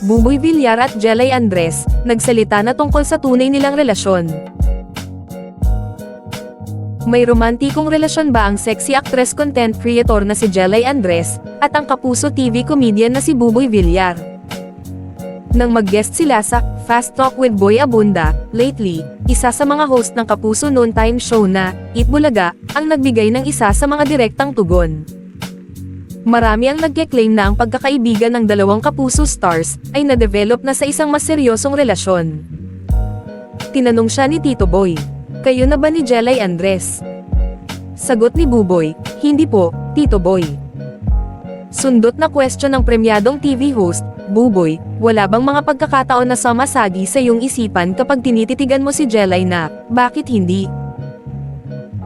Buboy Villar at Jelay Andres, nagsalita na tungkol sa tunay nilang relasyon. May romantikong relasyon ba ang sexy actress content creator na si Jelay Andres, at ang kapuso TV comedian na si Buboy Villar? Nang mag-guest sila sa Fast Talk with Boy Abunda, lately, isa sa mga host ng Kapuso Noon Time show na, Eat Bulaga, ang nagbigay ng isa sa mga direktang tugon. Marami ang nagke-claim na ang pagkakaibigan ng dalawang kapuso stars ay na-develop na sa isang mas seryosong relasyon. Tinanong siya ni Tito Boy, kayo na ba ni Jelay Andres? Sagot ni Buboy, hindi po, Tito Boy. Sundot na question ng premyadong TV host, Buboy, wala bang mga pagkakataon na samasagi sa iyong isipan kapag tinititigan mo si Jelay na, bakit hindi?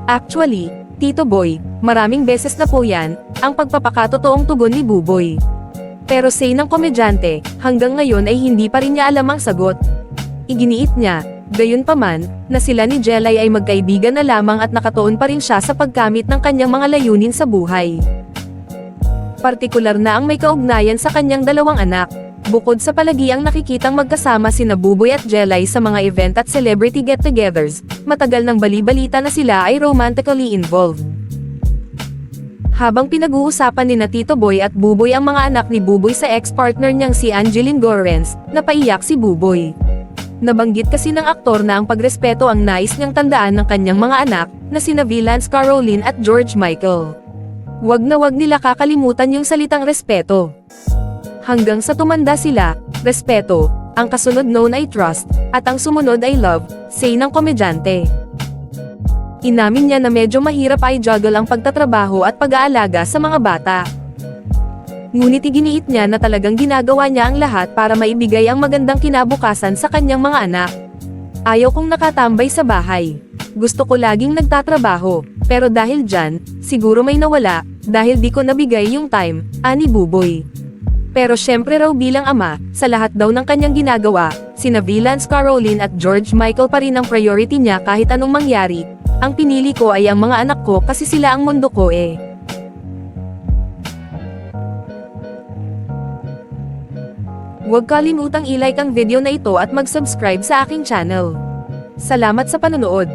Actually, Tito Boy, maraming beses na po yan, ang pagpapakatotoong tugon ni Buboy. Pero say ng komedyante, hanggang ngayon ay hindi pa rin niya alam ang sagot. Iginiit niya, gayon pa man, na sila ni Jelay ay magkaibigan na lamang at nakatuon pa rin siya sa pagkamit ng kanyang mga layunin sa buhay. Partikular na ang may kaugnayan sa kanyang dalawang anak. Bukod sa palagiang nakikitang magkasama sina Buboy at Jelay sa mga event at celebrity get-togethers, matagal nang balibalita na sila ay romantically involved. Habang pinag-uusapan ni na Tito Boy at Buboy ang mga anak ni Buboy sa ex-partner niyang si Angeline Gorens, napaiyak si Buboy. Nabanggit kasi ng aktor na ang pagrespeto ang nais niyang tandaan ng kanyang mga anak, na sina Villance Caroline at George Michael. Wag na wag nila kakalimutan yung salitang respeto. Hanggang sa tumanda sila, respeto, ang kasunod known ay trust, at ang sumunod ay love, say ng komedyante. Inamin niya na medyo mahirap ay juggle ang pagtatrabaho at pag-aalaga sa mga bata. Ngunit iginiit niya na talagang ginagawa niya ang lahat para maibigay ang magandang kinabukasan sa kanyang mga anak. Ayaw kong nakatambay sa bahay. Gusto ko laging nagtatrabaho, pero dahil dyan, siguro may nawala, dahil di ko nabigay yung time, ani Buboy. Pero syempre raw bilang ama, sa lahat daw ng kanyang ginagawa, sina Villance Caroline at George Michael pa rin ang priority niya kahit anong mangyari. Ang pinili ko ay ang mga anak ko kasi sila ang mundo ko eh. Huwag kalimutang i-like ang video na ito at mag-subscribe sa aking channel. Salamat sa panonood.